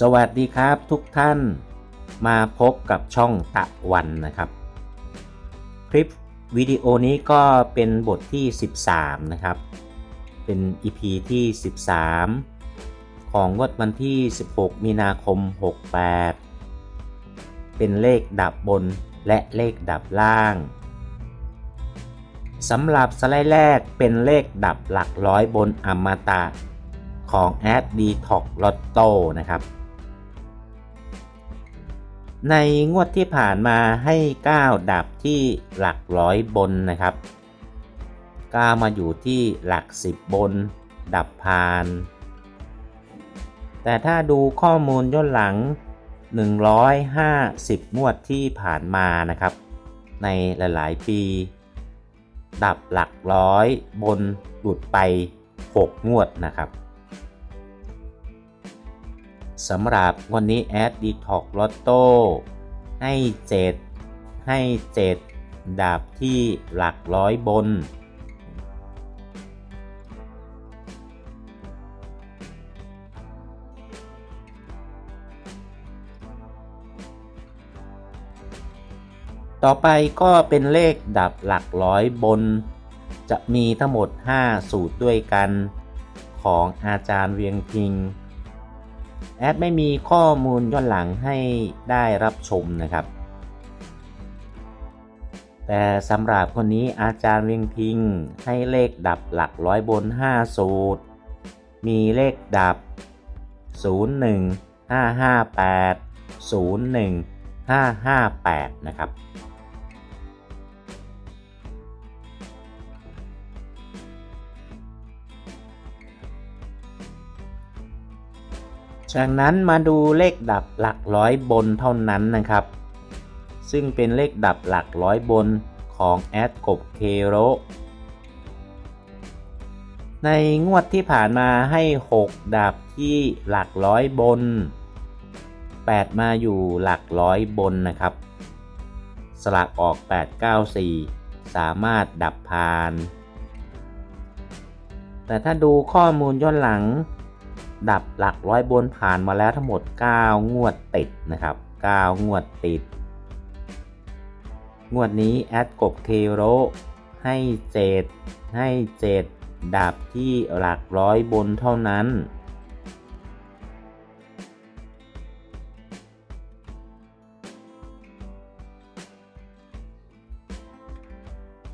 สวัสดีครับทุกท่านมาพบกับช่องตะวันนะครับ คลิปวิดีโอนี้ก็เป็นบทที่ 13 นะครับ เป็น EP ที่ 13 ของงวดวันที่ 16 มีนาคม 68 เป็นเลขดับบนและเลขดับล่างสำหรับสไลด์แรกเป็นเลขดับหลักร้อยบนอมตะของแอดดีท็อกลอตโต้นะครับ ในงวดที่ผ่านมาให้ 9 ดับที่หลักร้อยบนนะครับ9มาอยู่ที่หลัก 10 บน ดับพาน แต่ถ้าดูข้อมูลย้อนหลัง 150 งวดที่ผ่านมานะครับ ในหลาย ๆ ปี ดับหลักร้อยบนหลุดไป 6 งวดนะครับ สำหรับวันนี้แอดดีท็อกลอตโต้ให้ 7 ให้ 7 ดาบที่หลักร้อยบน ต่อไปก็เป็นเลขดับหลักร้อยบน จะมีทั้งหมด 5 สูตรด้วยกันของอาจารย์เวียงพิง แอดไม่มีข้อมูลย้อนหลังให้ได้รับชมนะครับ แต่สำหรับคนนี้อาจารย์เวียงพิงให้เลขดับหลักร้อยบน 5 สูตร มีเลขดับ 01 558 01 558 นะครับ จากนั้นมาดูเลขดับหลักร้อยบนเท่านั้นนะครับ ซึ่งเป็นเลขดับหลักร้อยบนของแอดกบเคโรในงวดที่ผ่านมาให้ 6 ดับที่หลักร้อยบน 8 มาอยู่หลักร้อยบนนะครับ สลักออก 894 สามารถดับพาน แต่ถ้าดูข้อมูลย้อนหลัง ดับหลักร้อยบนผ่านมาแล้วทั้งหมด 9 งวดติดนะครับ 9 งวดติด งวดนี้แอดกบเคโรให้เจดให้เจดดับที่หลักร้อยบนเท่านั้น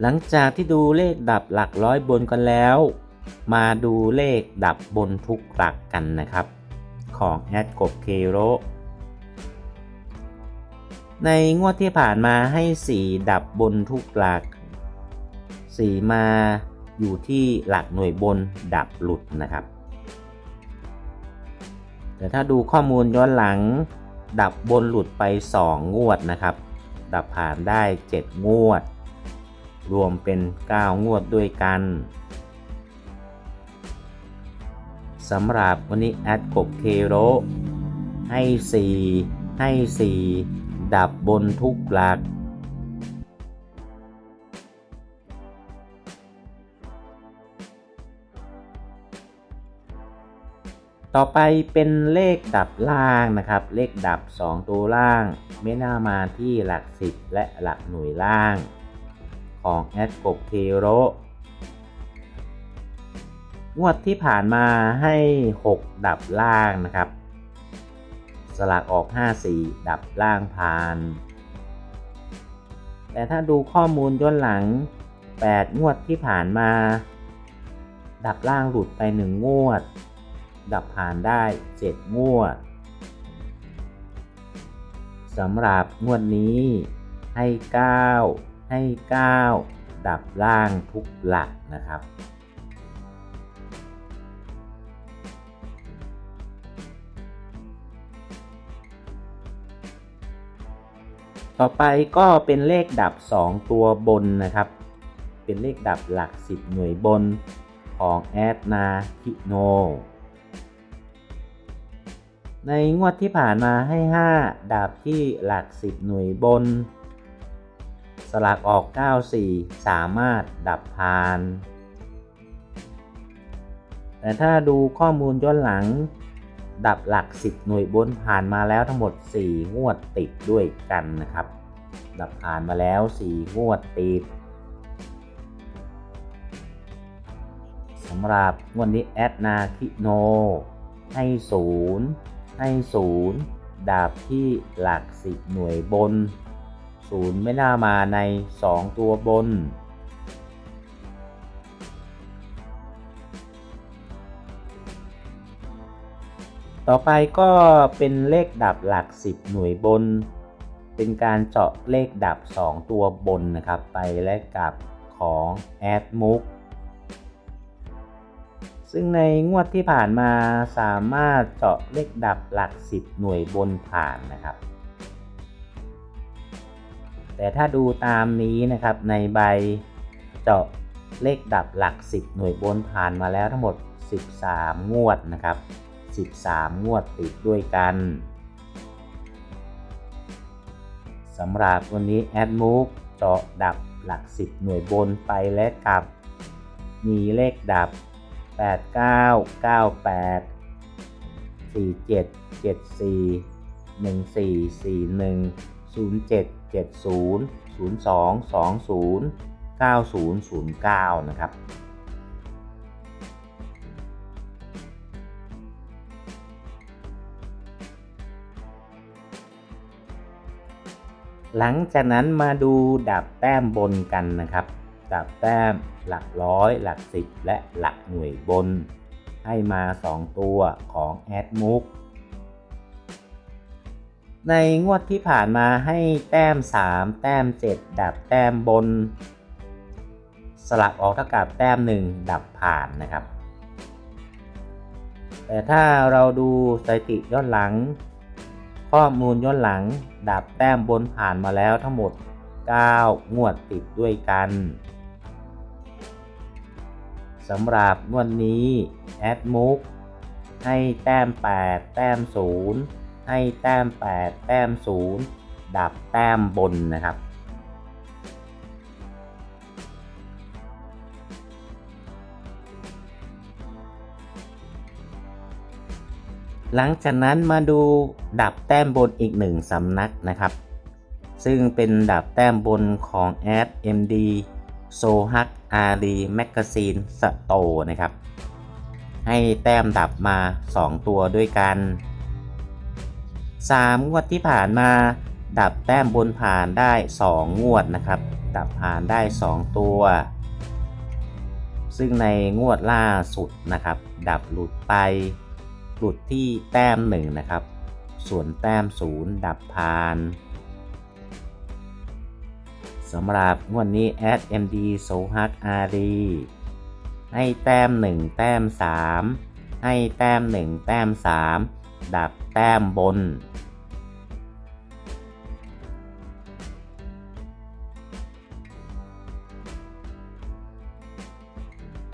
หลังจากที่ดูเลขดับหลักร้อยบนกันแล้ว มาดูเลขดับบนทุกหลักกันนะครับ ของแอดกบเคโรในงวดที่ผ่านมาให้ 4 ดับบนทุกหลัก 4 มาอยู่ที่หลักหน่วยบนดับหลุดนะครับ แต่ถ้าดูข้อมูลย้อนหลัง ดับบนหลุดไป 2 งวดนะครับ ดับผ่านได้ 7 งวด รวมเป็น 9 งวดด้วยกัน สำหรับวันนี้แอดกบเคโรให้ 4 ให้ 4 ดับบนทุกหลัก ต่อไปเป็นเลขดับล่างนะครับ เลขดับ 2 ตัวล่าง ไม่น่ามาที่หลัก 10 และหลักหน่วยล่าง ของแอดกบเคโร งวดที่ผ่านมาให้ 6 ดับล่างนะครับ สลากออก 54 ดับล่างผ่าน แต่ถ้าดูข้อมูลย้อนหลัง 8 งวดที่ผ่านมา ดับล่างหลุดไป 1 งวด ดับผ่านได้ 7 งวดสำหรับงวดนี้ให้ 9 ให้ 9 ดับล่างทุกหลักนะครับ ต่อไปก็เป็นเลขดับ 2 ตัวบนนะครับ เป็นเลขดับหลัก 10 หน่วยบนของแอดนาคิโน ในงวดที่ผ่านมาให้ 5 ดับที่หลัก 10 หน่วยบน สลักออก 94 สามารถดับพาน แต่ถ้าดูข้อมูลย้อนหลัง ดับหลัก 10 หน่วยบนผ่านมาแล้วทั้งหมด 4 งวดติดด้วยกันนะครับ ดับผ่านมาแล้ว 4 งวดติดสำหรับงวดนี้แอดนาคิโน ให้ศูนย์ให้ศูนย์ดับที่หลัก 10 หน่วยบนศูนย์ไม่น่ามาใน 2 ตัวบน ต่อไปก็เป็นเลขดับหลัก 10 หน่วยบน เป็นการเจาะเลขดับ 2 ตัวบนนะครับ ไปแลกกับของ a d m o o ซึ่งในงวดที่ผ่านมาสามารถเจาะเลขดับหลัก 10 หน่วยบนผ่านนะครับ แต่ถ้าดูตามนี้นะครับในใบเจาะเลขดับหลัก 10 หน่วยบนผ่านมาแล้วทั้งหมด 13 งวดนะครับ 13 งวดติดด้วยกันสำหรับวันนี้แอดมูฟเจาะดับหลัก 10 หน่วยบนไปและกลับ มีเลขดับ 89 98 47 74 14 41 0770 0220 9009 นะครับ หลังจากนั้นมาดูดับแต้มบนกันนะครับ ดับแต้มหลักร้อย หลักสิบและหลักหน่วยบน ให้มา 2 ตัวของแอดมุกในงวดที่ผ่านมาให้แต้ม 3 แต้ม 7 ดับแต้มบน สลับออกเท่ากับแต้ม 1 ดับผ่านนะครับ แต่ถ้าเราดูสถิติย้อนหลัง ข้อมูลย้อนหลัง ดับแต้มบนผ่านมาแล้วทั้งหมด 9 งวดติดด้วยกันสำหรับงวดนี้แอดมุกให้แต้ม 8 แต้ม 0 ให้แต้ม 8 แต้ม 0 ดับแต้มบนนะครับ หลังจากนั้นมาดูดับแต้มบนอีกหนึ่งสำนักนะครับ ซึ่งเป็นดับแต้มบนของแอด MD โซฮักอารีแมกกาซีนสโตนะครับ ให้แต้มดับมา 2 ตัวด้วยกัน 3 งวดที่ผ่านมา ดับแต้มบนผ่านได้ 2 งวดนะครับ ดับผ่านได้ 2 ตัว ซึ่งในงวดล่าสุดนะครับ ดับหลุดไป หลุดที่แต้ม1นะครับ ส่วนแต้ม0ดับผ่านสำหรับงวดนี้ a อ MD โซฮักอารีให้แต้ม 1 แต้ม 3 ให้แต้ม 1 แต้ม 3 ดับแต้มบน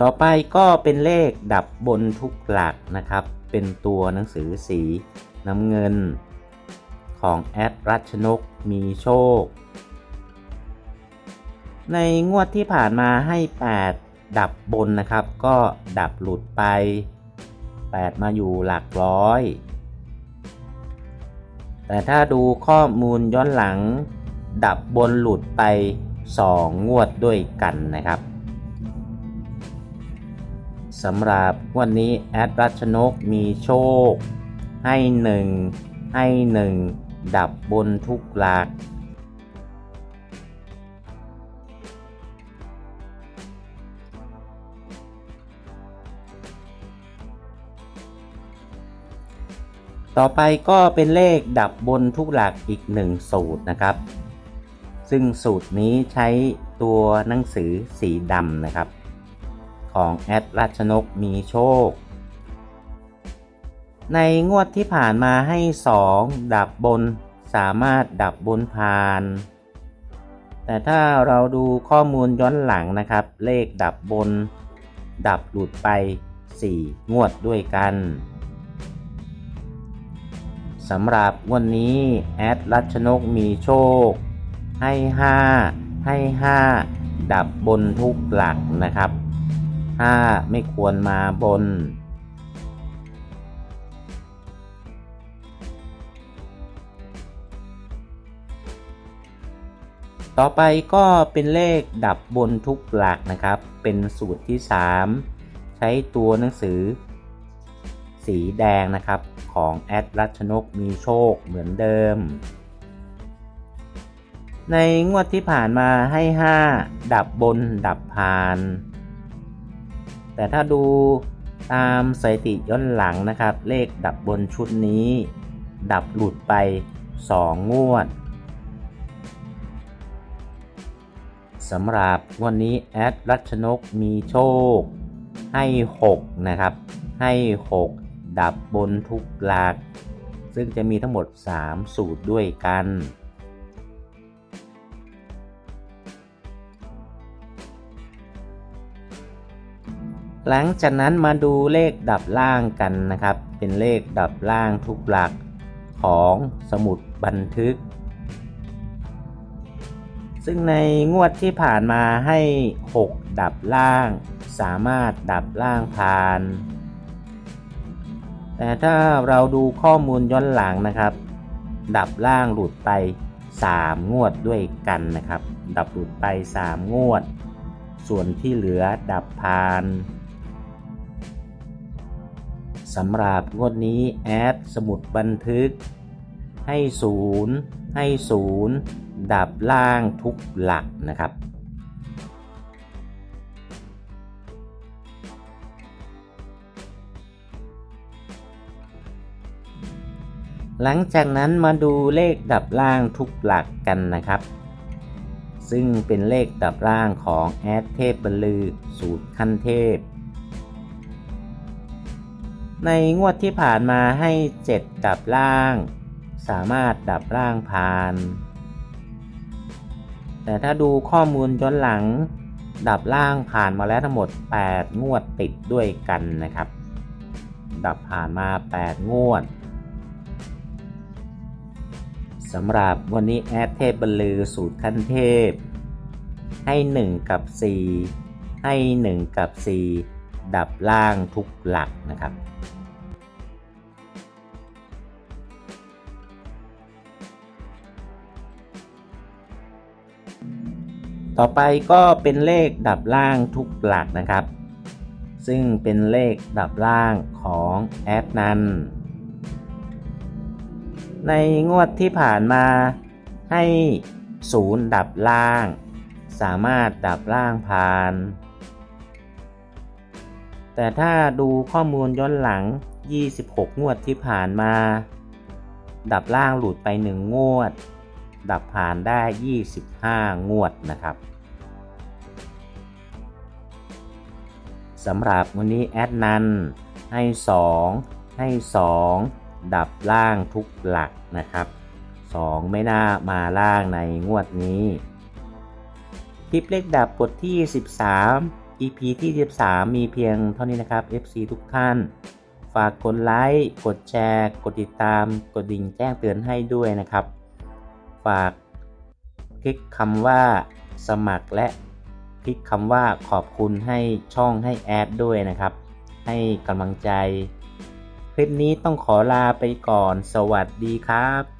ต่อไปก็เป็นเลขดับบนทุกหลักนะครับ เป็นตัวหนังสือสีน้ำเงิน ของแอดรัชนกมีโชค ในงวดที่ผ่านมาให้ 8 ดับบนนะครับ ก็ดับหลุดไป 8 มาอยู่หลักร้อย แต่ถ้าดูข้อมูลย้อนหลัง ดับบนหลุดไป 2 งวดด้วยกันนะครับ สำหรับวันนี้แอดรัชนกมีโชค ให้1ให้1ดับบนทุกหลักต่อไปก็เป็นเลขดับบนทุกหลักอีกหนึ่งสูตรนะครับ ซึ่งสูตรนี้ใช้ตัวหนังสือสีดำนะครับ ของแอดราชนกมีโชค ในงวดที่ผ่านมาให้ 2 ดับบนสามารถดับบนผ่าน แต่ถ้าเราดูข้อมูลย้อนหลังนะครับ เลขดับบน ดับหลุดไป 4 งวดด้วยกันสำหรับวันนี้แอดรัชนกมีโชค ให้ 5 ให้ 5 ดับบนทุกหลักนะครับ ถ้าไม่ควรมาบน ต่อไปก็เป็นเลขดับบนทุกหลักนะครับ เป็นสูตรที่ 3 ใช้ตัวหนังสือ สีแดงนะครับของแอดรัชนกมีโชคเหมือนเดิม ในงวดที่ผ่านมาให้ 5 ดับบนดับผ่าน แต่ถ้าดูตามสถิติย้อนหลังนะครับ เลขดับบนชุดนี้ ดับหลุดไป 2 งวดสำหรับวันนี้แอดรัชนกมีโชค ให้ 6 นะครับ ให้ 6 ดับบนทุกหลัก ซึ่งจะมีทั้งหมด 3 สูตรด้วยกัน หลังจากนั้นมาดูเลขดับล่างกันนะครับ เป็นเลขดับล่างทุกหลักของสมุดบันทึก ซึ่งในงวดที่ผ่านมาให้ 6 ดับล่าง สามารถดับล่างผ่าน แต่ถ้าเราดูข้อมูลย้อนหลังนะครับ ดับล่างหลุดไป 3 งวดด้วยกันนะครับ ดับหลุดไป 3 งวด ส่วนที่เหลือดับผ่าน สำหรับงวดนี้แอดสมุดบันทึก ให้ศูนย์ให้ศูนย์ดับล่างทุกหลักนะครับ หลังจากนั้นมาดูเลขดับล่างทุกหลักกันนะครับซึ่งเป็นเลขดับล่างของแอดเทพบรรลือ สูตรขั้นเทพ ในงวดที่ผ่านมาให้ 7 ดับล่าง สามารถดับล่างผ่าน แต่ถ้าดูข้อมูลย้อนหลัง ดับล่างผ่านมาแล้วทั้งหมด 8 งวดติดด้วยกันนะครับ ดับผ่านมา 8 งวดสำหรับวันนี้แอดเทพบรรลือสูตรขั้นเทพ ให้ 1 กับ 4 ให้ 1 กับ 4 ดับล่างทุกหลักนะครับ ต่อไปก็เป็นเลขดับล่างทุกหลักนะครับ ซึ่งเป็นเลขดับล่างของแอดนันในงวดที่ผ่านมาให้ศูนย์ดับล่าง สามารถดับล่างผ่าน แต่ถ้าดูข้อมูลย้อนหลัง 26 งวดที่ผ่านมา ดับล่างหลุดไป 1 งวด ดับผ่านได้ 25 งวดนะครับสำหรับวันนี้แอดนันให้ 2 ให้ 2 ดับล่างทุกหลักนะครับ 2 ไม่น่ามาล่างในงวดนี้ คลิปเลขดับบทที่ 13 EP ที่ 13 มีเพียงเท่านี้นะครับ FC ทุกท่าน ฝากกดไลค์ กดแชร์ กดติดตาม กดดิ่งแจ้งเตือนให้ด้วยนะครับ ฝาก คลิกคำว่าสมัครและคลิกคำว่าขอบคุณให้ช่องให้แอดด้วยนะครับ ให้กำลังใจ คลิปนี้ต้องขอลาไปก่อน สวัสดีครับ